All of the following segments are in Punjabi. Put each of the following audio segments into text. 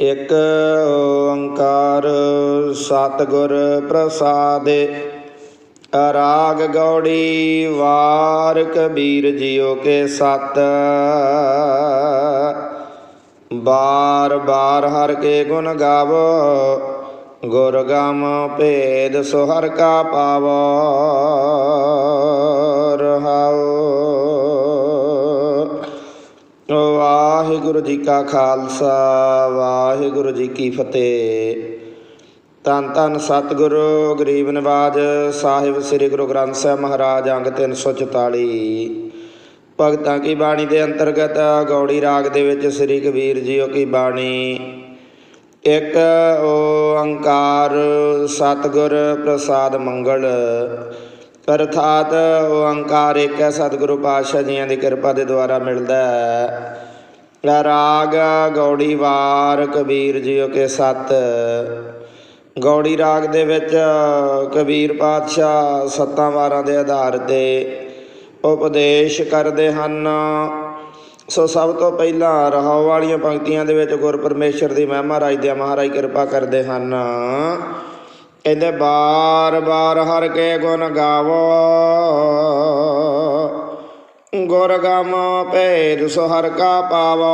ਇਕ ਓੰਕਾਰ ਸਤਿਗੁਰ ਪ੍ਰਸਾਦਿ, ਰਾਗ ਗੌੜੀ ਵਾਰ ਕਬੀਰ ਜੀਓ ਕੇ ਸਤ। ਬਾਰ ਬਾਰ ਹਰ ਕੇ ਗੁਣ ਗਾਵੋ, ਗੁਰ ਗਮ ਭੇਦ ਸੋ ਹਰ ਕਾ ਪਾਵੋ। ਰਹਾਉ। ਵਾਹਿਗੁਰੂ ਜੀ ਕਾ ਖਾਲਸਾ, ਵਾਹਿਗੁਰੂ ਜੀ ਕੀ ਫਤਿਹ। ਤਨ ਤਨ ਸਤਿਗੁਰੂ, ਗਰੀਬ ਨਿਵਾਜ ਸਾਹਿਬ, ਸ੍ਰੀ ਗੁਰੂ ਗ੍ਰੰਥ ਸਾਹਿਬ ਮਹਾਰਾਜ, ਅੰਗ 344 ਭਗਤਾਂ ਕੀ ਬਾਣੀ ਦੇ ਅੰਤਰਗਤ, ਗੌੜੀ ਰਾਗ ਦੇ ਵਿੱਚ ਸ੍ਰੀ ਕਬੀਰ ਜੀਓ ਕੀ ਬਾਣੀ। ਇੱਕ ਓੰਕਾਰ, ਸਤਿਗੁਰ ਪ੍ਰਸਾਦ ਮੰਗਲ। ਅਰਥਾਤ ਓੰਕਾਰ ਇੱਕ ਹੈ, ਸਤਿਗੁਰੂ ਪਾਤਸ਼ਾਹ ਜੀਆਂ ਦੀ ਕਿਰਪਾ ਦੇ ਦੁਆਰਾ ਮਿਲਦਾ ਹੈ। ਰਾਗ, ਗੌੜੀ, ਵਾਰ, ਕਬੀਰ ਜੀਓ ਕੇ ਸਤ। ਗੌੜੀ ਰਾਗ ਦੇ ਵਿੱਚ ਕਬੀਰ ਪਾਤਸ਼ਾਹ ਸੱਤਾਂ ਵਾਰਾਂ ਦੇ ਆਧਾਰ ਤੇ ਉਪਦੇਸ਼ ਕਰਦੇ ਹਨ। ਸੋ ਸਭ ਤੋਂ ਪਹਿਲਾਂ ਰਹਾਉ ਵਾਲੀਆਂ ਪੰਕਤੀਆਂ ਦੇ ਵਿੱਚ ਗੁਰ ਪਰਮੇਸ਼ਰ ਦੀ ਮਹਿਮਾ ਰਾਜ ਦੇ ਮਹਾਰਾਜ ਕਿਰਪਾ ਕਰਦੇ ਹਨ। ਕਹਿੰਦੇ ਬਾਰ ਬਾਰ ਹਰ ਕੇ ਗੁਣ ਗਾਵੋ। ਗੁਰ ਗਮ ਭੇਦ ਸੋ ਹਰ ਕਾ ਪਾਵੋ।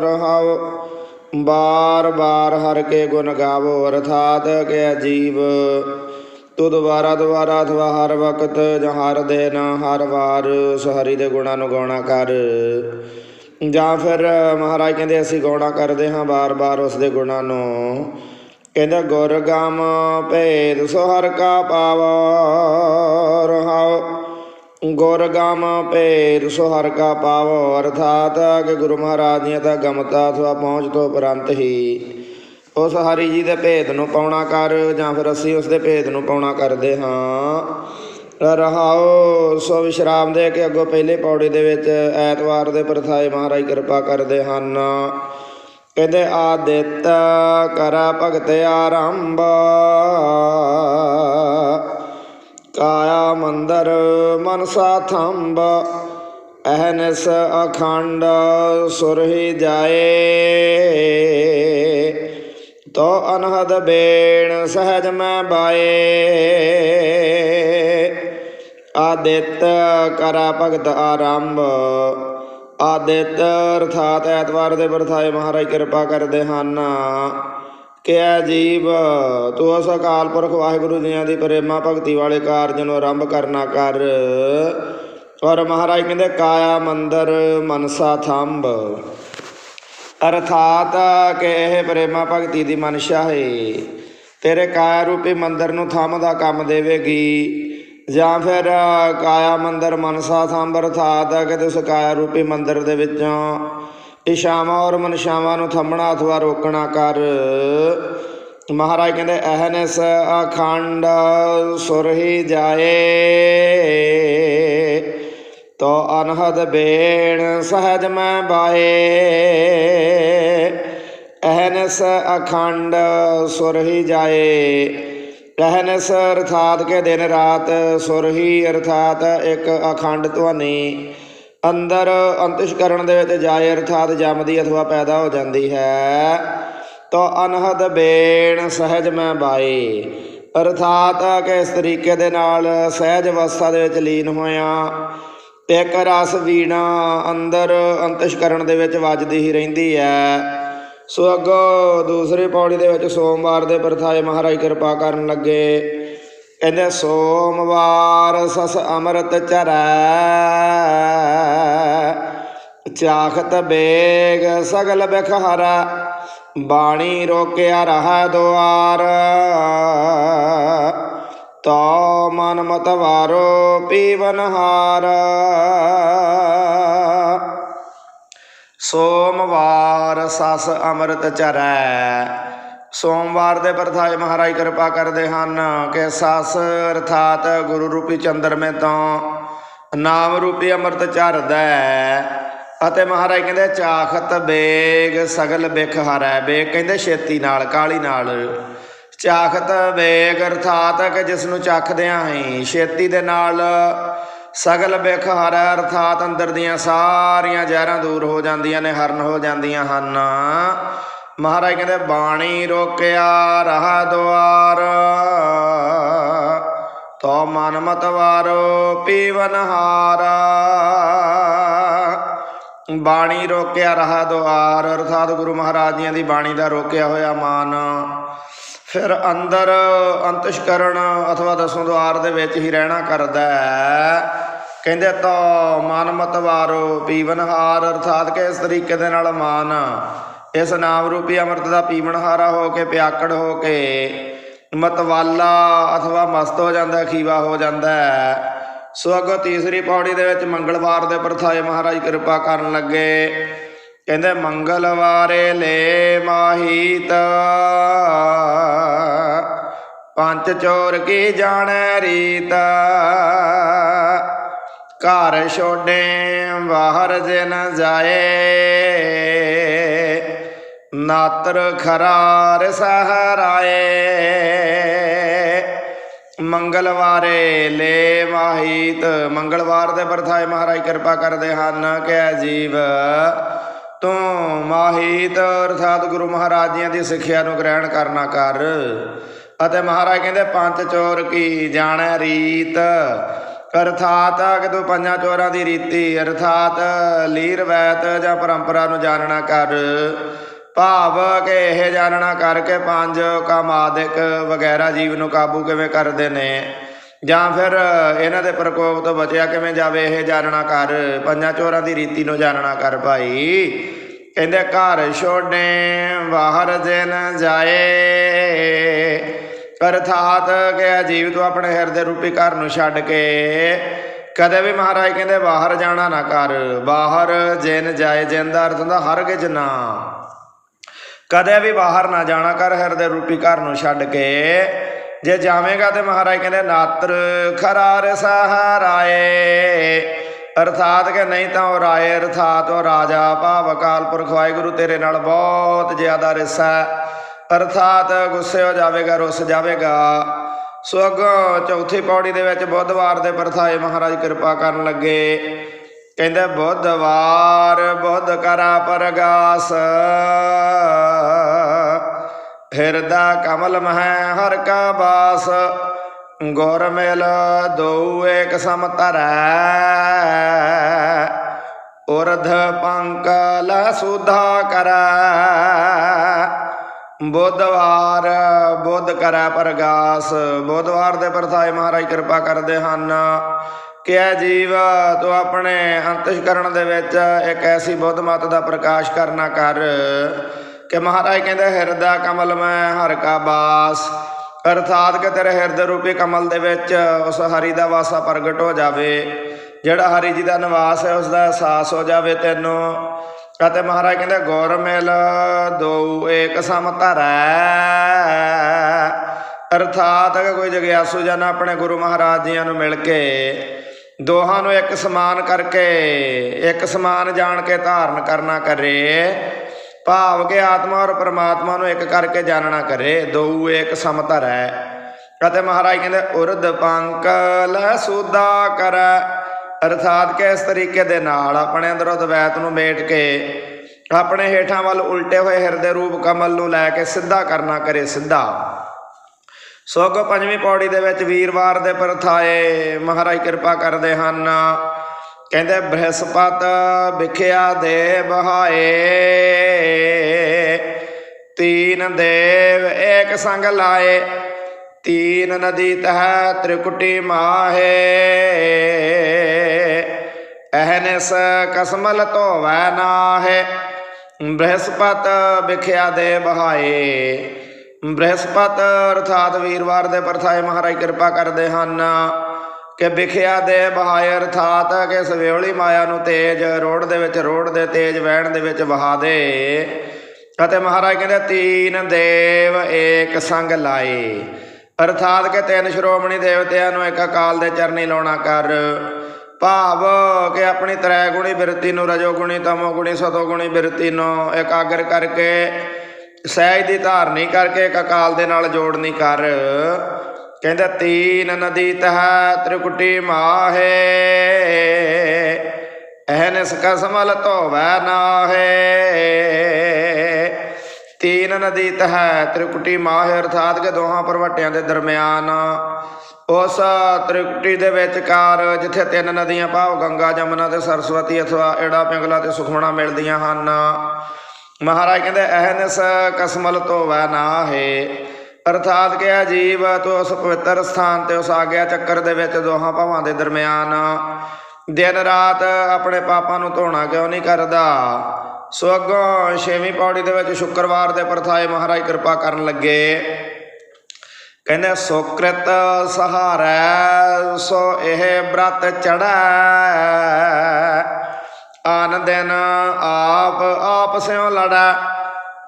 ਰਹਾਉ ਬਾਰ ਬਾਰ ਹਰ ਕੇ ਗੁਣ ਗਾਵੋ। ਅਰਥਾਤ ਕਿ ਜੀਵ ਤੂੰ ਦੁਬਾਰਾ ਦੁਬਾਰਾ ਅਥਵਾ ਹਰ ਵਕਤ ਜਾਂ ਹਰ ਦਿਨ ਹਰ ਵਾਰ ਉਸ ਹਰੀ ਦੇ ਗੁਣਾਂ ਨੂੰ ਗਾਉਣਾ ਕਰ। ਜਾਂ ਫਿਰ ਮਹਾਰਾਜ ਕਹਿੰਦੇ ਅਸੀਂ ਗਾਉਣਾ ਕਰਦੇ ਹਾਂ ਬਾਰ-ਬਾਰ ਉਸ ਦੇ ਗੁਣਾਂ ਨੂੰ। ਕਹਿੰਦਾ, ਗੁਰ ਗਮ ਭੇਦ ਸੋ ਹਰ ਕਾ ਪਾਵੋ ਰਹਾਉ ਗੁਰ ਗਮ ਭੇਦ ਸੋ ਹਰ ਕਾ ਪਾਵੋ ਅਰਥਾਤ ਕਿ ਗੁਰੂ ਮਹਾਰਾਜ ਦੀਆਂ ਤਾਂ ਗਮਤਾ ਅਥਵਾ ਪਹੁੰਚ ਤੋਂ ਉਪਰੰਤ ਹੀ ਉਸ ਹਰੀ ਜੀ ਦੇ ਭੇਦ ਨੂੰ ਪਾਉਣਾ ਕਰ ਜਾਂ ਫਿਰ ਅਸੀਂ ਉਸ ਦੇ ਭੇਦ ਨੂੰ ਪਾਉਣਾ ਕਰਦੇ ਹਾਂ। ਰਹਾਓ ਸੋ ਵਿਸ਼ਰਾਮ ਦੇ ਕੇ ਅੱਗੋਂ ਪਹਿਲੇ ਪੌੜੀ ਦੇ ਵਿੱਚ ਐਤਵਾਰ ਦੇ ਪ੍ਰਥਾਏ ਮਹਾਰਾਜ ਕਿਰਪਾ ਕਰਦੇ ਹਨ। ਕਹਿੰਦੇ ਆਦਿਤ ਕਰ ਭਗਤ ਆਰੰਭ। ਕਾਇਆ ਮੰਦਰ ਮਨਸਾ ਥੰਬ। ਅਹਨਸ ਅਖੰਡ ਸੁਰਹੀ ਜਾਏ। ਤੋ ਅਨਹਦ ਬੇਣ ਸਹਜ ਮੈਂ ਬਾਏ। ਆਦਿਤ ਕਰਾ ਭਗਤ ਆਰੰਭ। ਆਦਿਤ ਅਰਥਾਤ ਐਤਵਾਰ ਦੇ ਵਰਥਾਏ ਮਹਾਰਾਜ ਕਿਰਪਾ ਕਰਦੇ ਹਨ। ਕਿ ਐ ਜੀਵ, ਤੂੰ ਉਸ ਅਕਾਲ ਪੁਰਖ ਵਾਹਿਗੁਰੂ ਜੀਆਂ ਦੀ ਪ੍ਰੇਮਾ ਭਗਤੀ ਵਾਲੇ ਕਾਰਜ ਨੂੰ ਆਰੰਭ ਕਰਨਾ ਕਰ। ਔਰ ਮਹਾਰਾਜ ਕਹਿੰਦੇ, ਕਾਇਆ ਮੰਦਰ ਮਨਸਾ ਥੰਬ। ਅਰਥਾਤ ਕਿ ਇਹ ਪ੍ਰੇਮਾ ਭਗਤੀ ਦੀ ਮਨਸ਼ਾ ਹੈ। ਤੇਰੇ ਕਾਇਆ ਰੂਪੀ ਮੰਦਰ ਨੂੰ ਥੰਮ ਦਾ ਕੰਮ ਦੇਵੇਗੀ। ਜਾਂ ਫਿਰ ਕਾਇਆ ਮੰਦਰ ਮਨਸਾ ਥੰਬ ਅਰਥਾਤ ਕਿ ਉਸ ਕਾਇਆ ਰੂਪੀ ਮੰਦਰ ਦੇ ਵਿੱਚੋਂ ਇਸ਼ਾਵਾਂ ਔਰ ਮਨਸ਼ਾਵਾਂ ਨੂੰ ਥੰਮਣਾ ਅਥਵਾ ਰੋਕਣਾ ਕਰ। ਮਹਾਰਾਜ ਕਹਿੰਦੇ, ਅਹਨਸ ਅਖੰਡ ਸੁਰਹੀ ਜਾਏ, ਤੋ ਅਨਹਦ ਬੇਣ ਸਹਜ ਮੈਂ ਬਾਏ ਅਹਨਸ ਅਖੰਡ ਸੁਰਹੀ ਜਾਏ। ਅਹਨਸ ਅਰਥਾਤ ਕੇ ਦਿਨ ਰਾਤ ਸੁਰਹੀ ਅਰਥਾਤ ਇੱਕ ਅਖੰਡ ਧਵਨੀ। ਅੰਦਰ ਅੰਤਿਸ਼ਕਰਣ ਦੇ ਵਿੱਚ ਜਾਏ ਅਰਥਾਤ ਜੰਮਦੀ ਅਥਵਾ ਪੈਦਾ ਹੋ ਜਾਂਦੀ ਹੈ। ਤੋ ਅਨਹਦ ਬੇਣ ਸਹਿਜ ਮੈਂ ਬਾਏ ਅਰਥਾਤ ਕਿ ਇਸ ਤਰੀਕੇ ਦੇ ਨਾਲ ਸਹਿਜ ਅਵਸਥਾ ਦੇ ਵਿੱਚ ਲੀਨ ਹੋਇਆ। ਇੱਕ ਰਸ ਵੀਣਾ ਅੰਦਰ ਅੰਤਿਸ਼ਕਰਣ ਦੇ ਵਿੱਚ ਵੱਜਦੀ ਹੀ ਰਹਿੰਦੀ ਹੈ। ਸੋ ਅੱਗੋਂ ਦੂਸਰੀ ਪੌੜੀ ਦੇ ਵਿੱਚ ਸੋਮਵਾਰ ਦੇ ਪ੍ਰਥਾਏ ਮਹਾਰਾਜ ਕਿਰਪਾ ਕਰਨ ਲੱਗੇ। ਕਹਿੰਦੇ, ਸੋਮਵਾਰ ਸਸ ਅੰਮ੍ਰਿਤ ਚਰੈ ਚਾਖਤ ਬੇਗ ਸਗਲ ਬਖਹਰਾ ਬਾਣੀ ਰੋਕਿਆ ਰਹਾ ਦੁਆਰ। ਤੋ ਮਨ ਮਤ ਵਾਰੋ ਪੀਵਨ ਹਾਰ। ਸੋਮਵਾਰ ਸਸ ਅੰਮ੍ਰਿਤ ਚਰੈ ਸੋਮਵਾਰ ਦੇ ਪ੍ਰਥਾਏ ਮਹਾਰਾਜ ਕਿਰਪਾ ਕਰਦੇ ਹਨ ਕਿ ਸਸ ਅਰਥਾਤ ਗੁਰੂ ਰੂਪੀ ਚੰਦਰਮੇ ਤੋਂ ਨਾਮ ਰੂਪੀ ਅੰਮ੍ਰਿਤ ਚਰਦਾ ਅਤੇ ਮਹਾਰਾਜ ਕਹਿੰਦੇ, ਚਾਖਤ ਬੇਗ ਸਗਲ ਬਿਖ ਹਰੈ। ਬੇਗ ਕਹਿੰਦੇ ਛੇਤੀ ਨਾਲ ਕਾਲੀ ਨਾਲ। ਚਾਖਤ ਬੇਗ ਅਰਥਾਤ ਕਿ ਜਿਸ ਨੂੰ ਚੱਖਦਿਆਂ ਹੀ ਛੇਤੀ ਦੇ ਨਾਲ ਸਗਲ ਬਿਖ ਹਰ ਅਰਥਾਤ ਅੰਦਰ ਦੀਆਂ ਸਾਰੀਆਂ ਜ਼ਹਿਰਾਂ ਦੂਰ ਹੋ ਜਾਂਦੀਆਂ ਨੇ, ਹਰਨ ਹੋ ਜਾਂਦੀਆਂ ਹਨ। ਮਹਾਰਾਜ ਕਹਿੰਦੇ, ਬਾਣੀ ਰੋਕਿਆ ਰਹਾ ਦੁਆਰ ਤੋ ਮਨ ਮਤਵਾਰੋ ਪੀਵਨ ਹਾਰਾ। ਬਾਣੀ ਰੋਕਿਆ ਰਹਾ ਦੁਆਰ, ਅਰਥਾਤ ਗੁਰੂ ਮਹਾਰਾਜ ਜੀਆਂ ਦੀ ਬਾਣੀ ਦਾ ਰੋਕਿਆ ਹੋਇਆ ਮਾਨ। ਫਿਰ ਅੰਦਰ ਅੰਤਸ਼ਕਰਣ, ਅਥਵਾ ਦਸੋਂ ਦੁਆਰ ਦੇ ਵਿੱਚ ਹੀ ਰਹਿਣਾ ਕਰਦਾ ਹੈ। ਕਹਿੰਦੇ ਤੋ ਮਨ ਮਤਵਾਰੋ ਪੀਵਨਹਾਰ ਅਰਥਾਤ ਕਿ ਇਸ ਤਰੀਕੇ ਦੇ ਨਾਲ ਮਾਨ। ਇਸ ਨਾਮ ਰੂਪੀ ਅੰਮ੍ਰਿਤ ਦਾ ਪੀਵਨਹਾਰਾ ਹੋ ਕੇ, ਪਿਆਕੜ ਹੋ ਕੇ ਮਤਵਾਲਾ ਅਥਵਾ ਮਸਤ ਹੋ ਜਾਂਦਾ ਖੀਵਾ ਹੋ ਜਾਂਦਾ ਸੋ ਅੱਗੋਂ ਤੀਸਰੀ ਪੌੜੀ ਦੇ ਵਿੱਚ ਮੰਗਲਵਾਰ ਦੇ ਪ੍ਰਥਾਏ ਮਹਾਰਾਜ ਕਿਰਪਾ ਕਰਨ ਲੱਗੇ। ਕਹਿੰਦੇ, ਮੰਗਲਵਾਰੇ ਲੈ ਮਾਹੀਤ, ਪੰਜ ਚੋਰ ਕੀ ਜਾਣੈ ਰੀਤਾ? ਘਰ ਛੋਡੇ ਬਾਹਰ ਜਿਨ ਜਾਏ। ਨਾਤਰ ਖਰਾਰ ਸਹਰਾਏ। ਮੰਗਲਵਾਰੇ ਲੈ ਮਾਹੀਤ। ਮੰਗਲਵਾਰ ਦੇ ਵਰਥਾਏ ਮਹਾਰਾਜ ਕਿਰਪਾ ਕਰਦੇ ਹਨ ਕਿ ਜੀਵ ਤੂੰ ਮਾਹੀਤ। ਅਰਥਾਤ ਗੁਰੂ ਮਹਾਰਾਜ ਜੀਆਂ ਦੀ ਸਿੱਖਿਆ ਨੂੰ ਗ੍ਰਹਿਣ ਕਰਨਾ ਕਰ। ਅਤੇ ਮਹਾਰਾਜ ਕਹਿੰਦੇ ਪੰਜ ਚੋਰ ਕੀ ਜਾਣੈ ਰੀਤ? ਅਰਥਾਤ ਕਿ ਤੂੰ ਪੰਜਾਂ ਚੋਰਾਂ ਦੀ ਰੀਤੀ, ਅਰਥਾਤ ਲੀਰ ਰਵਾਇਤ ਜਾਂ ਪਰੰਪਰਾ ਨੂੰ ਜਾਣਨਾ ਕਰ। ਭਾਵ ਕਿ ਇਹ ਜਾਣਨਾ ਕਰਕੇ ਪੰਜ ਕਾਮਾਦਿਕ ਵਗੈਰਾ ਜੀਵ ਨੂੰ ਕਾਬੂ ਕਿਵੇਂ ਕਰਦੇ ਨੇ, ਜਾਂ ਫਿਰ ਇਹਨਾਂ ਦੇ ਪ੍ਰਕੋਪ ਤੋਂ ਬਚਿਆ ਕਿਵੇਂ ਜਾਵੇ, ਇਹ ਜਾਣਨਾ ਕਰ। ਪੰਜਾਂ ਚੋਰਾਂ ਦੀ ਰੀਤੀ ਨੂੰ ਜਾਣਨਾ ਕਰ ਭਾਈ। ਕਹਿੰਦੇ ਘਰ ਛੋਡੇ ਬਾਹਰ ਦਿਨ ਜਾਏ ਅਰਥਾਤ ਕਿ ਇਹ ਜੀਵ ਤੋਂ ਆਪਣੇ ਹਿਰਦੇ ਰੂਪੀ ਘਰ ਨੂੰ ਛੱਡ ਕੇ। ਕਦੇ ਵੀ ਮਹਾਰਾਜ ਕਹਿੰਦੇ, ਬਾਹਰ ਜਾਣਾ ਨਾ ਕਰ। ਬਾਹਰ ਜਿਨ ਜਾਏ, ਜਿਨ ਦਾ ਅਰਥ ਹੁੰਦਾ ਹਰਗਿਜ ਨਾ। ਕਦੇ ਵੀ ਬਾਹਰ ਨਾ ਜਾਣਾ ਕਰ, ਹਿਰਦੇ ਰੂਪੀ ਘਰ ਨੂੰ ਛੱਡ ਕੇ। ਜੇ ਜਾਵੇਂਗਾ ਤੇ ਮਹਾਰਾਜ ਕਹਿੰਦੇ, ਨਾਤਰ ਖਰਾਰ ਸਹਾਰਾਏ। ਅਰਥਾਤ ਕਿ ਨਹੀਂ ਤਾਂ ਉਹ ਰਾਏ, ਅਰਥਾਤ ਉਹ ਰਾਜਾ, ਭਾਵ ਅਕਾਲ ਪੁਰਖ ਵਾਹਿਗੁਰੂ ਤੇਰੇ ਨਾਲ ਬਹੁਤ ਜ਼ਿਆਦਾ ਰਿਸਾ ਅਰਥਾਤ ਗੁੱਸੇ ਹੋ ਜਾਵੇਗਾ, ਰੁੱਸ ਜਾਵੇਗਾ। ਸੋ ਅੱਗੋਂ ਚੌਥੀ ਪੌੜੀ ਦੇ ਵਿੱਚ ਬੁੱਧਵਾਰ ਦੇ ਪ੍ਰਥਾਏ ਮਹਾਰਾਜ ਕਿਰਪਾ ਕਰਨ ਲੱਗੇ। ਕਹਿੰਦੇ, ਬੁੱਧਵਾਰ, ਬੁੱਧ ਕਰਾ ਪਰਗਾਸ। ਹਿਰਦਾ ਕਮਲ ਮਹਿ ਹਰ ਕਾ ਬਾਸ। ਗੁਰ ਮਿਲ ਦੋ ਏਕ ਸਮ ਧਰੈ। ਉਰਧ ਪੰਕ ਲ ਸੁਧਾ ਕਰੈ। ਬੁੱਧਵਾਰ ਬੁੱਧ ਕਰੈ ਪ੍ਰਗਾਸ। ਬੁੱਧਵਾਰ ਦੇ ਪ੍ਰਥਾਏ ਮਹਾਰਾਜ ਕਿਰਪਾ ਕਰਦੇ ਹਨ। ਕਿ ਇਹ ਜੀਵ, ਤੂੰ ਆਪਣੇ ਅੰਤਸ਼ਕਰਣ ਦੇ ਵਿੱਚ ਇੱਕ ਐਸੀ ਬੁੱਧ ਮਤ ਦਾ ਪ੍ਰਕਾਸ਼ ਕਰਨਾ ਕਰ ਕਿ ਮਹਾਰਾਜ ਕਹਿੰਦੇ, ਹਿਰਦਾ ਕਮਲ ਮੈਂ, ਹਰ ਕਾ ਬਾਸ। ਅਰਥਾਤ ਕਿ ਤੇਰੇ ਹਿਰਦੇ ਰੂਪੀ ਕਮਲ ਦੇ ਵਿੱਚ ਉਸ ਹਰੀ ਦਾ ਵਾਸਾ ਪ੍ਰਗਟ ਹੋ ਜਾਵੇ। ਜਿਹੜਾ ਹਰੀ ਜੀ ਦਾ ਨਿਵਾਸ ਹੈ, ਉਸ ਦਾ ਅਹਿਸਾਸ ਹੋ ਜਾਵੇ ਤੈਨੂੰ। ਅਤੇ ਮਹਾਰਾਜ ਕਹਿੰਦੇ, ਗੌਰ ਮਿਲ ਦੋ ਏਕ ਸਮ ਧਰੈ। ਅਰਥਾਤ ਕਿ ਕੋਈ ਜਗਿਆਸੂ ਜਨ ਆਪਣੇ ਗੁਰੂ ਮਹਾਰਾਜ ਜੀਆਂ ਨੂੰ ਮਿਲ ਕੇ, ਦੋਹਾਂ ਨੂੰ ਇੱਕ ਸਮਾਨ ਕਰਕੇ, ਇੱਕ ਸਮਾਨ ਜਾਣ ਕੇ ਧਾਰਨ ਕਰਨਾ ਕਰੇ, ਭਾਵ ਕੇ ਆਤਮਾ ਔਰ ਪਰਮਾਤਮਾ ਨੂੰ ਇੱਕ ਕਰਕੇ ਜਾਣਨਾ ਕਰੇ ਦੋ ਏਕ ਸਮ ਧਰੈ। ਅਤੇ ਮਹਾਰਾਜ ਕਹਿੰਦੇ ਉਰਦ ਪੰਕ ਲੈ ਸੁਦਾ ਕਰੈ। ਅਰਥਾਤ ਕਿ ਇਸ ਤਰੀਕੇ ਦੇ ਨਾਲ ਆਪਣੇ ਅੰਦਰੋਂ ਦਵੈਤ ਨੂੰ ਮੇਟ ਕੇ ਆਪਣੇ ਹੇਠਾਂ ਵੱਲ ਉਲਟੇ ਹੋਏ ਹਿਰਦੇ ਰੂਪ ਕਮਲ ਨੂੰ ਲੈ ਕੇ ਸਿੱਧਾ ਕਰਨਾ ਕਰੇ ਸਿੱਧਾ। ਸੋ ਪੰਜਵੀਂ ਪੌੜੀ ਦੇ ਵਿੱਚ ਵੀਰਵਾਰ ਦੇ ਪਰਥਾਏ ਮਹਾਰਾਜ ਕਿਰਪਾ ਕਰਦੇ ਹਨ। ਕਹਿੰਦੇ, ਬ੍ਰਹਸਪਤ ਵਿਖਿਆ ਦੇ ਬਹਾਏ ਤੀਨ ਦੇਵ ਏਕ ਸੰਗ ਲਾਏ, ਤੀਨ ਨਦੀ ਤਹ ਤ੍ਰਿਕੁਟੀ ਮਾਹੇ। ਅਹਨਸ ਕਸਮਲ ਧੋਵੈ ਨਾਹੇ। ਬ੍ਰਹਸਪਤ ਵਿਖਿਆ ਦੇ ਬਹਾਏ ਬ੍ਰਹਸਪਤ ਅਰਥਾਤ ਵੀਰਵਾਰ ਦੇ ਪਰਥਾਏ ਮਹਾਰਾਜ ਕਿਰਪਾ ਕਰਦੇ ਹਨ ਕਿ ਵਿਖਿਆ ਦੇ ਬਹਾਏ ਅਰਥਾਤ ਕਿ ਸਵੇਵਲੀ ਮਾਇਆ ਨੂੰ ਤੇਜ ਰੋੜ ਦੇ ਵਿੱਚ ਰੋੜ ਦੇ ਤੇਜ ਵਹਿਣ ਦੇ ਵਿੱਚ ਵਹਾ ਦੇ। ਅਤੇ ਮਹਾਰਾਜ ਕਹਿੰਦੇ, ਤੀਨ ਦੇਵ ਏਕ ਸੰਗ ਲਾਏ। ਅਰਥਾਤ ਕਿ ਤਿੰਨ ਸ਼੍ਰੋਮਣੀ ਦੇਵਤਿਆਂ ਨੂੰ ਇੱਕ ਅਕਾਲ ਦੇ ਚਰਨੀ ਲਾਉਣਾ ਕਰ। ਭਾਵ ਕਿ ਆਪਣੀ ਤ੍ਰੈ ਗੁਣੀ ਬਿਰਤੀ ਨੂੰ ਰਜੋ ਗੁਣੀ ਤਮੋ ਗੁਣੀ ਸਤੋ ਗੁਣੀ ਬਿਰਤੀ ਨੂੰ ਇਕਾਗਰ ਕਰਕੇ, ਸਹਿਜ ਦੀ ਧਾਰਨੀ ਕਰਕੇ, ਇੱਕ ਅਕਾਲ ਦੇ ਨਾਲ ਜੋੜਨੀ ਕਰ। ਕਹਿੰਦਾ, ਤੀਨ ਨਦੀ ਤਹ ਤ੍ਰਿਕੁਟੀ ਮਾਹੇ ਅਹਨਸ ਕਸਮਲ ਧੋਵੈ ਨਾਹੇ। ਤੀਨ ਨਦੀ ਤਹਿ ਤ੍ਰਿਕੁਟੀ ਮਾਹ, ਅਰਥਾਤ ਕਿ ਦੋਹਾਂ ਪਰਵਟਿਆਂ ਦੇ ਦਰਮਿਆਨ ਉਸ ਤ੍ਰਿਕੁਟੀ ਦੇ ਵਿਚਕਾਰ, ਜਿੱਥੇ ਤਿੰਨ ਨਦੀਆਂ ਭਾਵ ਗੰਗਾ, ਜਮਨਾ ਤੇ ਸਰਸਵਤੀ ਅਥਵਾ ਏੜਾ, ਪਿੰਗਲਾ ਤੇ ਸੁਖਮਣਾ ਮਿਲਦੀਆਂ ਹਨ। ਮਹਾਰਾਜ ਕਹਿੰਦੇ ਅਹਨਸ ਕਸਮਲ ਤੋਂ ਵੈ ਨਾ ਹੈ ਅਰਥਾਤ ਕਿ ਇਹ ਜੀਵ ਤੋਂ ਉਸ ਪਵਿੱਤਰ ਸਥਾਨ ਤੇ ਉਸ ਆਗਿਆ ਚੱਕਰ ਦੇ ਵਿੱਚ ਦੋਹਾਂ ਭਾਵਾਂ ਦੇ ਦਰਮਿਆਨ। ਦਿਨ ਰਾਤ ਆਪਣੇ ਪਾਪਾਂ ਨੂੰ ਧੋਣਾ ਕਿਉਂ ਨਹੀਂ ਕਰਦਾ? ਸੋ ਅੱਗੋਂ ਛੇਵੀਂ ਪੌੜੀ ਦੇ ਵਿੱਚ ਸ਼ੁੱਕਰਵਾਰ ਦੇ ਪ੍ਰਥਾਏ ਮਹਾਰਾਜ ਕਿਰਪਾ ਕਰਨ ਲੱਗੇ। ਕਹਿੰਦੇ ਸੁਕ੍ਰਿਤ ਸਹਾਰੈ, ਸੋ ਇਹ ਬ੍ਰਤ ਚੜੈ ਆਨ ਦਿਨ ਆਪ ਆਪ ਸਿਓ ਲੜੈ,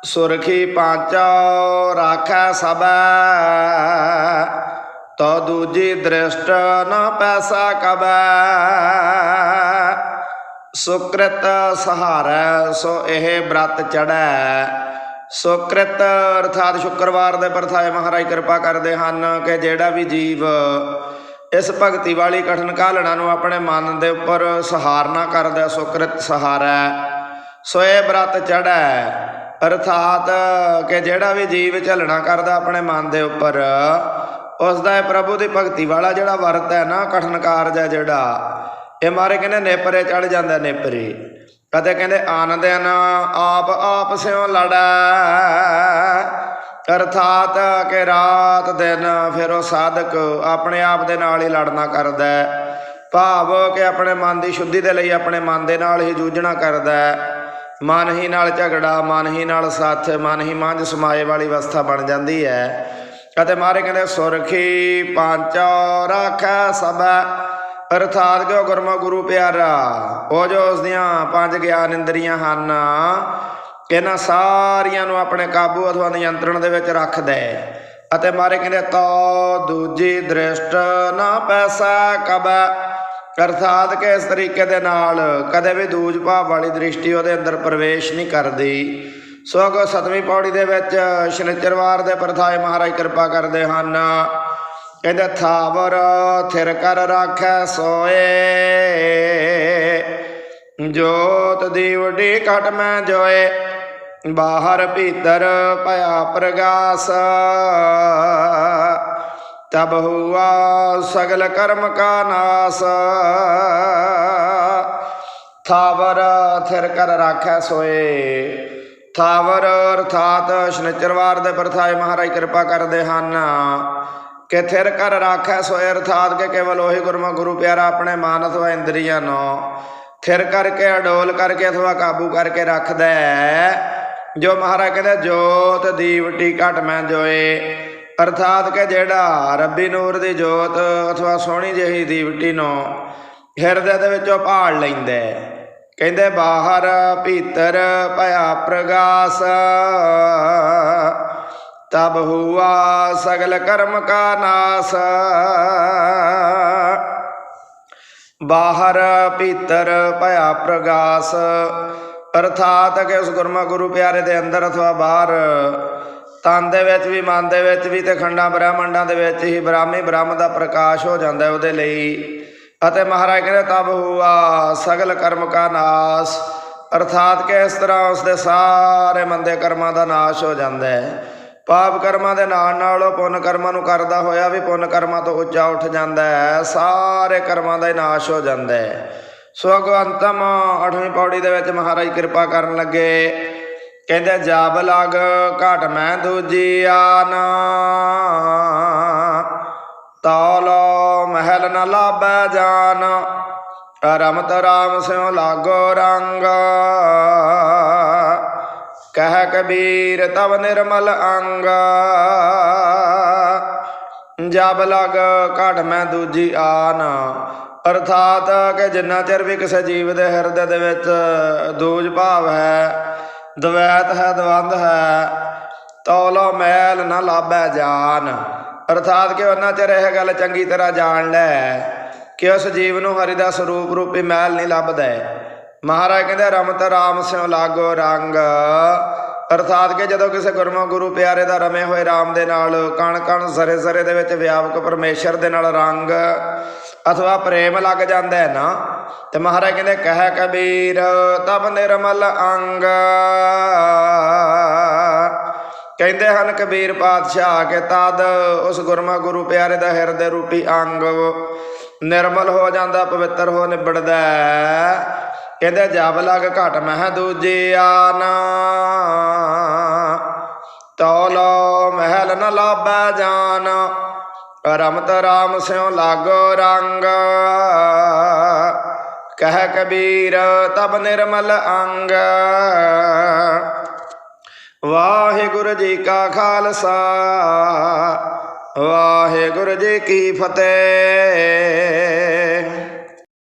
ਸੁਰਖੀ ਪਾਂਚਾ ਰਾਖੈ ਸਬੈ ਤੋ ਦੂਜੀ ਦ੍ਰਿਸ਼ਟ ਨ ਪੈਸਾ ਕਬੈ। ਸੁਕ੍ਰਿਤ ਸਹਾਰੈ, ਸੋ ਇਹ ਬ੍ਰਤ ਚੜੈ ਸੁਕ੍ਰਿਤ ਅਰਥਾਤ ਸ਼ੁੱਕਰਵਾਰ ਦੇ ਪਰਥਾਏ ਮਹਾਰਾਜ ਕਿਰਪਾ ਕਰਦੇ ਹਨ ਕਿ ਜਿਹੜਾ ਵੀ ਜੀਵ ਇਸ ਭਗਤੀ ਵਾਲੀ ਕਠਨ ਕਾਲਣਾ ਨੂੰ ਆਪਣੇ ਮਨ ਦੇ ਉੱਪਰ ਸਹਾਰਨਾ ਕਰਦਾ, ਸੁਕ੍ਰਿਤ ਸਹਾਰਾ, ਸੋਏ ਇਹ ਬ੍ਰਤ ਚੜੈ ਅਰਥਾਤ ਕਿ ਜਿਹੜਾ ਵੀ ਜੀਵ ਝਲਣਾ ਕਰਦਾ ਆਪਣੇ ਮਨ ਦੇ ਉੱਪਰ ਉਸ ਦਾ ਇਹ ਪ੍ਰਭੂ ਦੀ ਭਗਤੀ ਵਾਲਾ ਜਿਹੜਾ ਵਰਤ ਹੈ ਨਾ, ਕਠਨ ਕਾਰਜ ਹੈ ਜਿਹੜਾ, ਇਹ ਮਾਰੇ ਕਹਿੰਦੇ ਨੇਪਰੇ ਚੜ ਜਾਂਦਾ ਨੇਪਰੇ। ਕਦੇ ਕਹਿੰਦੇ ਆਨੰਦਨ ਆਪ ਆਪ ਸਿਓ ਲੜੈ। ਅਰਥਾਤ ਕਿ ਰਾਤ ਦਿਨ ਫਿਰ ਉਹ ਸਾਧਕ ਆਪਣੇ ਆਪ ਦੇ ਨਾਲ ਹੀ ਲੜਨਾ ਕਰਦਾ ਹੈ। ਭਾਵ ਕਿ ਆਪਣੇ ਮਨ ਦੀ ਸ਼ੁੱਧੀ ਦੇ ਲਈ ਆਪਣੇ ਮਨ ਦੇ ਨਾਲ ਹੀ ਜੂਝਣਾ ਕਰਦਾ ਹੈ। ਮਨ ਹੀ ਨਾਲ ਝਗੜਾ, ਮਨ ਹੀ ਨਾਲ ਸਾਥ, ਮਨ ਹੀ ਮਾਂਝ ਸਮਾਏ ਵਾਲੀ ਅਵਸਥਾ ਬਣ ਜਾਂਦੀ ਹੈ। ਅਤੇ ਮਾਰੇ ਕਹਿੰਦੇ, ਸੁਰਖੀ ਪਾਂਚੋ ਰੱਖੈ ਸਭਾ। ਅਰਥਾਤ ਕਿ ਉਹ ਗੁਰਮੁਖ ਗੁਰੂ ਪਿਆਰਾ? ਉਹ ਜੋ ਉਸ ਦੀਆਂ ਪੰਜ ਗਿਆਨ ਇੰਦਰੀਆਂ ਹਨ, ਇਹਨਾਂ ਸਾਰੀਆਂ ਨੂੰ ਆਪਣੇ ਕਾਬੂ ਅਥਵਾ ਨਿਯੰਤਰਣ ਦੇ ਵਿੱਚ ਰੱਖਦਾ ਹੈ ਅਤੇ ਮਾਰੇ ਕਹਿੰਦੇ, ਤੋ ਦੂਜੀ ਦ੍ਰਿਸ਼ਟ ਨਾ ਪੈਸਾ ਕਬੈ। ਅਰਥਾਤ ਕਿ ਇਸ ਤਰੀਕੇ ਦੇ ਨਾਲ ਕਦੇ ਵੀ ਦੂਜ ਭਾਵ ਵਾਲੀ ਦ੍ਰਿਸ਼ਟੀ ਉਹਦੇ ਅੰਦਰ ਪ੍ਰਵੇਸ਼ ਨਹੀਂ ਕਰਦੀ। ਸੋ ਅਗੋ ਸਤਵੀਂ ਪੌੜੀ ਦੇ ਵਿੱਚ ਸ਼ਨੀਚਰਵਾਰ ਦੇ ਪ੍ਰਥਾਏ ਮਹਾਰਾਜ ਕਿਰਪਾ ਕਰਦੇ ਹਨ। ਕਹਿੰਦੇ ਥਾਵਰ ਥਿਰ ਕਰ ਰਾਖੈ ਸੋਏ। ਜੋਤ ਦੀ ਵੱਡੀ ਘਟ ਮੈਂ ਜੋਏ। ਬਾਹਰ ਭੀਤਰ ਭਇਆ ਪ੍ਰਗਾਸ। ਤਬ ਹੁਆ ਸਗਲ ਕਰਮ ਕਾ ਨਾਸ। ਥਾਵਰ ਥਿਰ ਕਰ ਰਾਖੈ ਸੋਏ। ਥਾਵਰ ਅਰਥਾਤ ਸ਼ਨਿਚਰਵਾਰ ਦੇ ਪ੍ਰਥਾਏ ਮਹਾਰਾਜ ਕਿਰਪਾ ਕਰਦੇ ਹਨ। ਕਿ ਥਿਰ ਕਰ ਰਾਖੈ ਸੋਏ ਅਰਥਾਤ ਕਿ ਕੇਵਲ ਉਹੀ ਗੁਰਮੁਖ ਗੁਰੂ ਪਿਆਰਾ ਆਪਣੇ ਮਨ ਅਥਵਾ ਇੰਦਰੀਆਂ ਨੂੰ ਥਿਰ ਕਰਕੇ ਅਡੋਲ ਕਰਕੇ ਅਥਵਾ ਕਾਬੂ ਕਰਕੇ ਰੱਖਦਾ ਹੈ। ਜੋ ਮਹਾਰਾਜ ਕਹਿੰਦੇ, ਜੋਤ ਦੀਵਟੀ ਘਟ ਮੈਂ ਜੋਏ। ਅਰਥਾਤ ਕਿ ਜਿਹੜਾ ਰੱਬੀ ਨੂਰ ਦੀ ਜੋਤ ਅਥਵਾ ਸੋਹਣੀ ਜਿਹੀ ਦੀਵਟੀ ਨੂੰ ਹਿਰਦੇ ਦੇ ਵਿੱਚੋਂ ਭਾਲ ਲੈਂਦਾ ਕਹਿੰਦੇ, ਬਾਹਰ ਭੀਤਰ ਭਇਆ ਪ੍ਰਗਾਸ। ਤਬ ਹੁਆ ਸਗਲ ਕਰਮ ਕਾ ਨਾਸ। ਬਾਹਰ ਭੀਤਰ ਭਇਆ ਪ੍ਰਗਾਸ। ਅਰਥਾਤ ਕਿ ਉਸ ਗੁਰਮਾ ਗੁਰੂ ਪਿਆਰੇ ਦੇ ਅੰਦਰ ਅਥਵਾ ਬਾਹਰ। ਤਨ ਦੇ ਵਿੱਚ ਵੀ, ਮਨ ਦੇ ਵਿੱਚ ਵੀ ਤੇ ਖੰਡਾਂ ਬ੍ਰਹਮੰਡਾਂ ਦੇ ਵਿੱਚ ਹੀ ਬ੍ਰਾਹਮੀ ਬ੍ਰਹਮ ਦਾ ਪ੍ਰਕਾਸ਼ ਹੋ ਜਾਂਦਾ ਉਹਦੇ ਲਈ। ਅਤੇ ਮਹਾਰਾਜ ਕਹਿੰਦੇ, ਤਬ ਹੁਆ ਸਗਲ ਕਰਮ ਕਾ ਨਾਸ। ਅਰਥਾਤ ਕਿ ਇਸ ਤਰ੍ਹਾਂ ਉਸ ਦੇ ਸਾਰੇ ਮੰਦੇ ਕਰਮਾਂ ਦਾ ਨਾਸ਼ ਹੋ ਜਾਂਦਾ ਹੈ। ਪਾਪ ਕਰਮਾਂ ਦੇ ਨਾਲ ਨਾਲ ਉਹ ਪੁੰਨ ਕਰਮਾਂ ਨੂੰ ਕਰਦਾ ਹੋਇਆ ਵੀ ਪੁੰਨ ਕਰਮਾਂ ਤੋਂ ਉੱਚਾ ਉੱਠ ਜਾਂਦਾ ਹੈ, ਸਾਰੇ ਕਰਮਾਂ ਦਾ ਨਾਸ਼ ਹੋ ਜਾਂਦਾ ਹੈ। ਸੋ ਅੱਗੋਂ ਅੰਤਮ ਅਠਵੀਂ ਪੌੜੀ ਦੇ ਵਿੱਚ ਮਹਾਰਾਜ ਕਿਰਪਾ ਕਰਨ ਲੱਗੇ। ਕਹਿੰਦੇ, ਜਾਬ ਲਗ, ਘਟ ਮੈਂ ਦੂਜੀ ਆਨ। ਤੌਲੋ ਮਹਿਲ ਨ ਲਾਭੈ ਜਾਨ। ਰਮਤ ਰਾਮ ਸਿਉ ਲਾਗੋ ਰੰਗ। ਕਬੀਰ ਤਵ ਨਿਰਮਲ ਅੰਗ। ਜਬ ਲਗ ਘਟ ਮੈਂ ਦੂਜੀ ਆਨ। ਅਰਥਾਤ ਕਿ ਜਿੰਨਾ ਚਿਰ ਵੀ ਕਿਸੇ ਜੀਵ ਦੇ ਹਿਰਦੇ ਦੇ ਵਿੱਚ ਦੂਜ ਭਾਵ ਹੈ, ਦਵੈਤ ਹੈ, ਦਵੰਦ ਹੈ, ਤੌਲੋ ਮੈਲ ਨਾ ਲਾਭੈ ਜਾਨ। ਅਰਥਾਤ ਕਿ ਉਹਨਾਂ ਚਿਰ ਇਹ ਗੱਲ ਚੰਗੀ ਤਰ੍ਹਾਂ ਜਾਣ ਲੈ ਕਿ ਉਸ ਜੀਵ ਨੂੰ ਹਰੀ ਦਾ ਸਰੂਪ ਰੂਪੀ ਮੈਲ ਨਹੀਂ ਲੱਭਦਾ। ਮਹਾਰਾਜ ਕਹਿੰਦੇ, ਰਮਤ ਰਾਮ ਸਿਉ ਲਾਗੋ ਰੰਗ। ਅਰਥਾਤ ਕਿ ਜਦੋਂ ਕਿਸੇ ਗੁਰਮੁਖ ਗੁਰੂ ਪਿਆਰੇ ਦਾ ਰਮੇ ਹੋਏ ਰਾਮ ਦੇ ਨਾਲ ਕਣ ਕਣ ਸਰੇ ਸਰੇ ਦੇ ਵਿੱਚ ਵਿਆਪਕ ਪਰਮੇਸ਼ਰ ਦੇ ਨਾਲ ਰੰਗ ਅਥਵਾ ਪ੍ਰੇਮ ਲੱਗ ਜਾਂਦਾ ਹੈ ਨਾ, ਤੇ ਮਹਾਰਾਜ ਕਹਿੰਦੇ, ਕਹਿ ਕਬੀਰ, ਤਬ ਨਿਰਮਲ ਅੰਗ। ਕਹਿੰਦੇ ਹਨ ਕਬੀਰ ਪਾਤਸ਼ਾਹ ਕਿ ਤਦ ਉਸ ਗੁਰਮਾ ਗੁਰੂ ਪਿਆਰੇ ਦਾ ਹਿਰਦੇ ਰੂਪੀ ਅੰਗ ਨਿਰਮਲ ਹੋ ਜਾਂਦਾ, ਪਵਿੱਤਰ ਹੋ ਨਿਬੜਦਾ ਕਹਿੰਦੇ ਜਬ ਲਗ ਘਟ ਮਹਿ ਦੂਜੀ ਆਨ। ਤੌਲੋ ਮਹਿਲ ਨ ਲਾਭੈ ਜਾਨ। ਰਮਤ ਰਾਮ ਸਿਉ ਲਾਗੋ ਰੰਗ। ਕਹਿ ਕਬੀਰ ਤਬ ਨਿਰਮਲ ਅੰਗ। ਵਾਹਿਗੁਰੂ ਜੀ ਕਾ ਖਾਲਸਾ, ਵਾਹਿਗੁਰੂ ਜੀ ਕੀ ਫਤਿਹ।